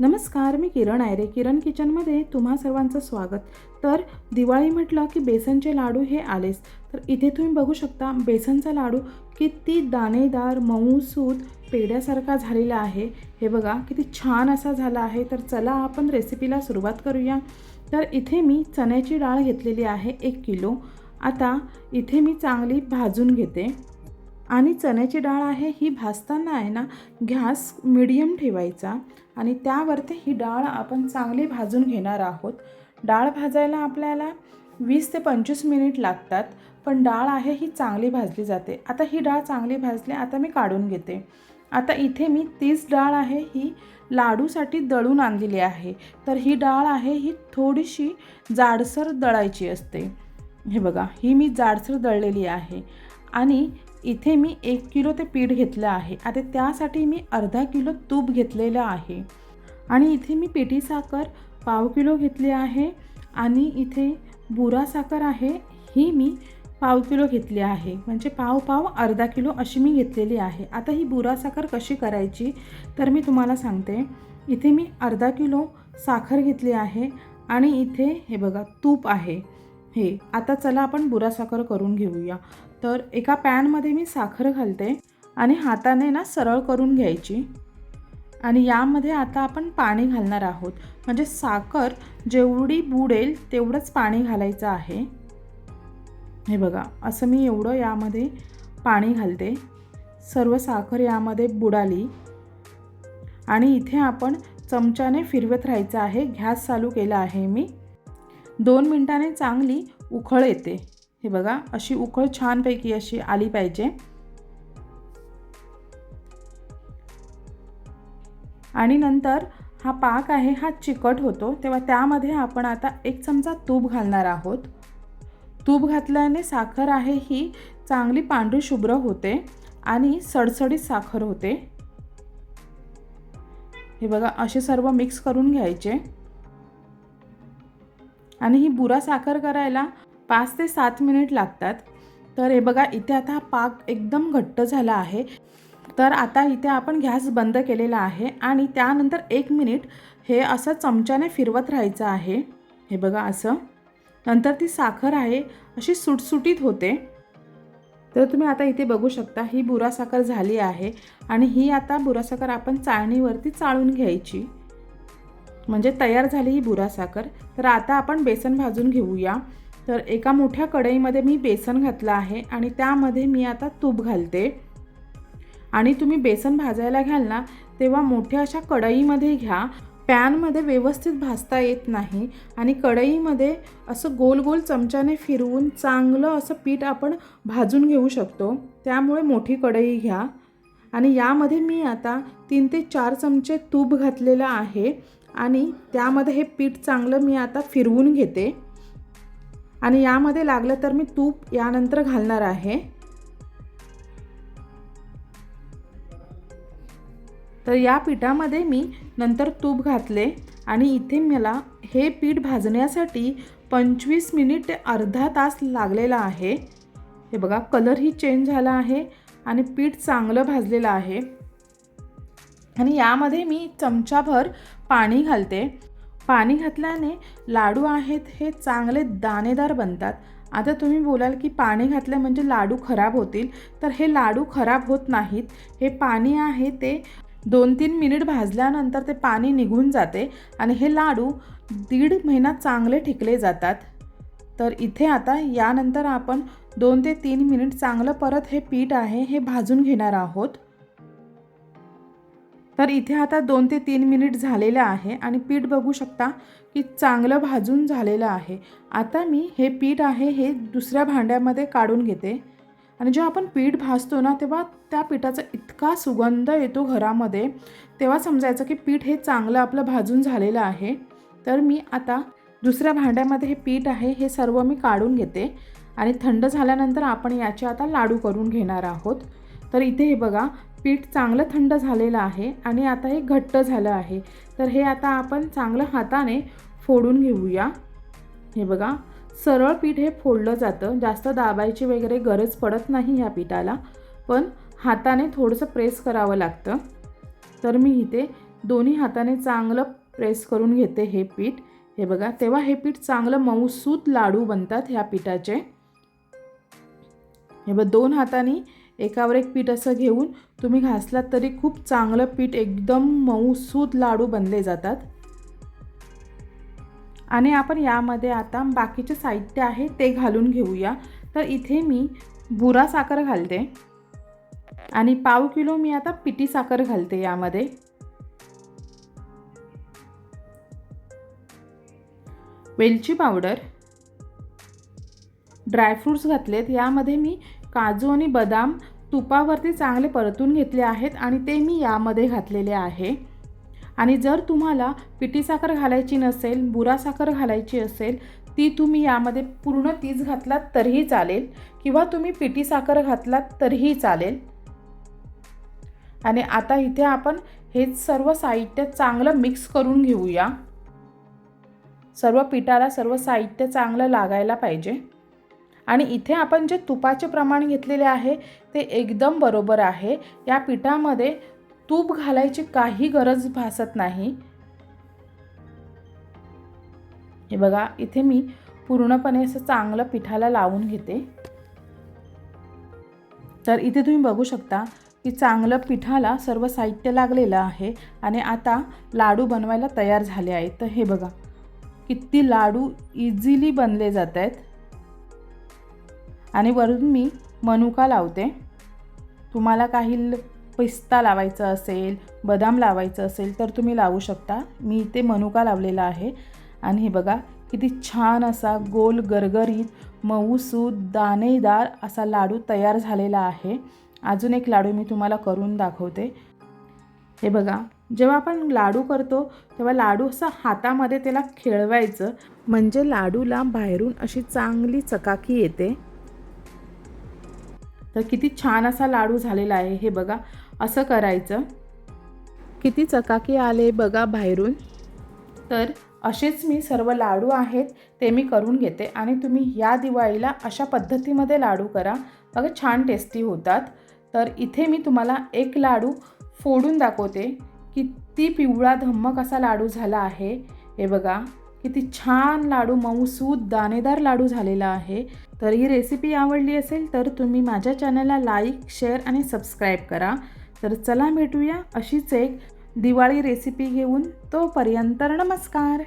नमस्कार मी किरण आयरे. किरण किचनमध्ये तुम्हा सर्वांचं स्वागत. तर दिवाळी म्हटलं की बेसनचे लाडू हे आलेच. तर इथे तुम्ही बघू शकता बेसनचा लाडू किती दाणेदार मऊसूत पेड्यासारखा झालेला आहे. हे बघा किती छान असा झाला आहे. तर चला आपण रेसिपीला सुरुवात करूया. तर इथे मी चण्याची डाळ घेतलेली आहे एक किलो. आता इथे मी चांगली भाजून घेते. आणि चण्याची डाळ आहे ही भाजताना आहे ना गॅस मिडियम ठेवायचा आणि त्यावरती ही डाळ आपण चांगली भाजून घेणार आहोत. डाळ भाजायला आपल्याला वीस ते पंचवीस मिनिट लागतात पण डाळ आहे ही चांगली भाजली जाते. आता ही डाळ चांगली भाजली आता मी काढून घेते. आता इथे मी तीच डाळ आहे ही लाडूसाठी दळून आणलेली आहे. तर ही डाळ आहे ही थोडीशी जाडसर दळायची असते. हे बघा ही मी जाडसर दळलेली आहे. आणि इथे मी एक किलो ते पीठ घेतलं आहे. आता त्यासाठी मी अर्धा किलो तूप घेतलेलं आहे. आणि इथे मी पिठी साखर पाव किलो घेतली आहे. आणि इथे बुरा साखर आहे ही मी पाव किलो घेतली आहे. म्हणजे पाव पाव अर्धा किलो अशी मी घेतलेली आहे. आता ही बुरा साखर कशी करायची? तर मी तुम्हाला सांगते. इथे मी अर्धा किलो साखर घेतली आहे. आणि इथे हे बघा तूप आहे. हे आता चला आपण बुरा साखर करून घेऊया. तर एका पॅनमध्ये मी साखर घालते आणि हाताने ना सरळ करून घ्यायची. आणि यामध्ये आता आपण पाणी घालणार आहोत. म्हणजे साखर जेवढी बुडेल तेवढंच पाणी घालायचं आहे. हे बघा असं मी एवढं यामध्ये पाणी घालते. सर्व साखर यामध्ये बुडाली. आणि इथे आपण चमच्याने फिरवत राहायचं आहे. गॅस चालू केला आहे मी. दोन मिनटाने चांगली उखळ येते. हे बघा अशी उकळ छानपैकी अशी आली पाहिजे. आणि नंतर हा पाक आहे हा चिकट होतो. तेव्हा त्यामध्ये आपण आता एक चमचा तूप घालणार आहोत. तूप घातल्याने साखर आहे ही चांगली पांढरी शुभ्र होते आणि सडसडीत साखर होते. हे बघा असे सर्व मिक्स करून घ्यायचे. आणि ही बुरा साखर करायला पाच ते सात मिनिट लागतात. तर हे बघा इथे आता हा पाक एकदम घट्ट झाला आहे. तर आता इथे आपण गॅस बंद केलेला आहे आणि त्यानंतर एक मिनिट हे असं चमच्याने फिरवत राहायचं आहे. हे बघा असं. नंतर ती साखर आहे अशी सुटसुटीत होते. तर तुम्ही आता इथे बघू शकता ही बुरा साखर झाली आहे आणि ही आता बुरा साखर आपण चाळणीवरती चाळून घ्यायची. म्हणजे तयार झाली ही बुरा साखर. तर आता आपण बेसन भाजून घेऊया. तर एका मोठ्या कढईमध्ये मी बेसन घातलं आहे आणि त्यामध्ये मी आता तूप घालते. आणि तुम्ही बेसन भाजायला घ्याल ना तेव्हा मोठ्या अशा कढईमध्ये घ्या. पॅनमध्ये व्यवस्थित भाजता येत नाही आणि कढईमध्ये असं गोल गोल चमच्याने फिरवून चांगलं असं पीठ आपण भाजून घेऊ शकतो. त्यामुळे मोठी कढई घ्या. आणि यामध्ये मी आता तीन ते चार चमचे तूप घातलेलं आहे आणि त्यामध्ये हे पीठ चांगलं मी आता फिरवून घेते. आणि यामध्ये लागलं तर मी तूप यानंतर घालणार आहे. तर या पिठामध्ये मी नंतर तूप घातले आणि इथे मला हे पीठ भाजण्यासाठी पंचवीस मिनिट ते अर्धा तास लागलेला आहे. हे बघा कलरही चेंज झाला आहे आणि पीठ चांगलं भाजलेलं आहे. आणि यामध्ये मी चमचाभर पाणी घालते. पाणी घातल्याने लाडू आहेत हे चांगले दाणेदार बनतात. आता तुम्ही बोलाल की पाणी घातलं म्हणजे लाडू खराब होतील तर हे लाडू खराब होत नाहीत. हे पाणी आहे ते दोन तीन मिनिट भाजल्यानंतर ते पाणी निघून जाते आणि हे लाडू दीड महिना चांगले टिकले जातात. तर इथे आता यानंतर आपण दोन ते तीन मिनिट चांगलं परत हे पीठ आहे हे भाजून घेणार आहोत. तर इथे आता दोन ते तीन मिनिट झालेलं आहे आणि पीठ बघू शकता की चांगलं भाजून झालेलं आहे. आता मी हे पीठ आहे हे दुसऱ्या भांड्यामध्ये काढून घेते. आणि जेव्हा आपण पीठ भाजतो ना तेव्हा त्या पिठाचा इतका सुगंध येतो घरामध्ये. तेव्हा समजायचं की पीठ हे चांगलं आपलं भाजून झालेलं आहे. तर मी आता दुसऱ्या भांड्यामध्ये हे पीठ आहे हे सर्व मी काढून घेते. आणि थंड झाल्यानंतर आपण याचे आता लाडू करून घेणार आहोत. तर इथे हे बघा पीठ चांगलं थंड झालेलं आहे आणि आता हे घट्ट झालं आहे. तर हे आता आपण चांगलं हाताने फोडून घेऊया. हे बघा सरळ पीठ हे फोडलं जातं. जास्त दाबायची वगैरे गरज पडत नाही ह्या पिठाला पण हाताने थोडंसं प्रेस करावं लागतं. तर मी इथे दोन्ही हाताने चांगलं प्रेस करून घेते हे पीठ. हे बघा तेव्हा हे पीठ चांगलं मऊसूत लाडू बनतात ह्या पिठाचे. हे बघ दोन हाताने एकावर एक पीठ असं घेऊन तुम्ही घासलात तरी खूप चांगलं पीठ एकदम मऊसूद लाडू बनले जातात. आणि आपण यामध्ये आता बाकीचे साहित्य आहे ते घालून घेऊया. तर इथे मी बुरा साखर घालते. आणि पाव किलो मी आता पिटी साखर घालते यामध्ये. वेलची पावडर. ड्रायफ्रूट्स घातलेत. यामध्ये मी काजू आणि बदाम तुपावरती चांगले परतून घेतले आहेत आणि ते मी यामध्ये घातलेले आहे. आणि जर तुम्हाला पिठी साखर घालायची नसेल बुरा साखर घालायची असेल ती तुम्ही यामध्ये पूर्ण तीच घातलात तरीही चालेल किंवा तुम्ही पिठी साखर घातलात तरीही चालेल. आणि आता इथे आपण हे सर्व साहित्य चांगलं मिक्स करून घेऊया. सर्व पिठाला सर्व साहित्य चांगलं लागायला पाहिजे. आणि इथे आपण जे तुपाचे प्रमाण घेतलेले आहे ते एकदम बरोबर आहे. या पिठामध्ये तूप घालायची काही गरज भासत नाही. हे बघा इथे मी पूर्णपणे असं चांगलं पिठाला लावून घेते. तर इथे तुम्ही बघू शकता की चांगलं पिठाला सर्व साहित्य लागलेलं आहे आणि आता लाडू बनवायला तयार झाले आहेत. तर हे बघा किती लाडू इझिली बनले जात आहेत. आणि वरून मी मनुका लावते. तुम्हाला काही पिस्ता लावायचं असेल बदाम लावायचं असेल तर तुम्ही लावू शकता. मी इथे मनुका लावलेला आहे. आणि हे बघा किती छान असा गोल गरगरीत मऊसूद दाणेदार असा लाडू तयार झालेला आहे. अजून एक लाडू मी तुम्हाला करून दाखवते. हे बघा जेव्हा आपण लाडू करतो तेव्हा लाडू असा हातामध्ये त्याला खेळवायचं. म्हणजे लाडूला बाहेरून अशी चांगली चकाकी येते. तर किती छान असा लाडू झालेला आहे हे बघा. असं करायचं. किती चकाकी आले बघा बाहेरून. तर असेच मी सर्व लाडू आहेत ते मी करून घेते आणि तुम्ही या दिवाळीला अशा पद्धतीमध्ये लाडू करा. बघा छान टेस्टी होतात. तर इथे मी तुम्हाला एक लाडू फोडून दाखवते. किती पिवळा धम्मक असा लाडू झाला आहे. हे बघा. किती छान लाडू मऊसूद दाणेदार लाडू झालेला आहे. तर ही रेसिपी आवडली असेल तर तुम्ही माझ्या चॅनलला लाईक शेअर आणि सबस्क्राईब करा. तर चला भेटूया अशीच एक दिवाळी रेसिपी घेऊन. तोपर्यंत नमस्कार.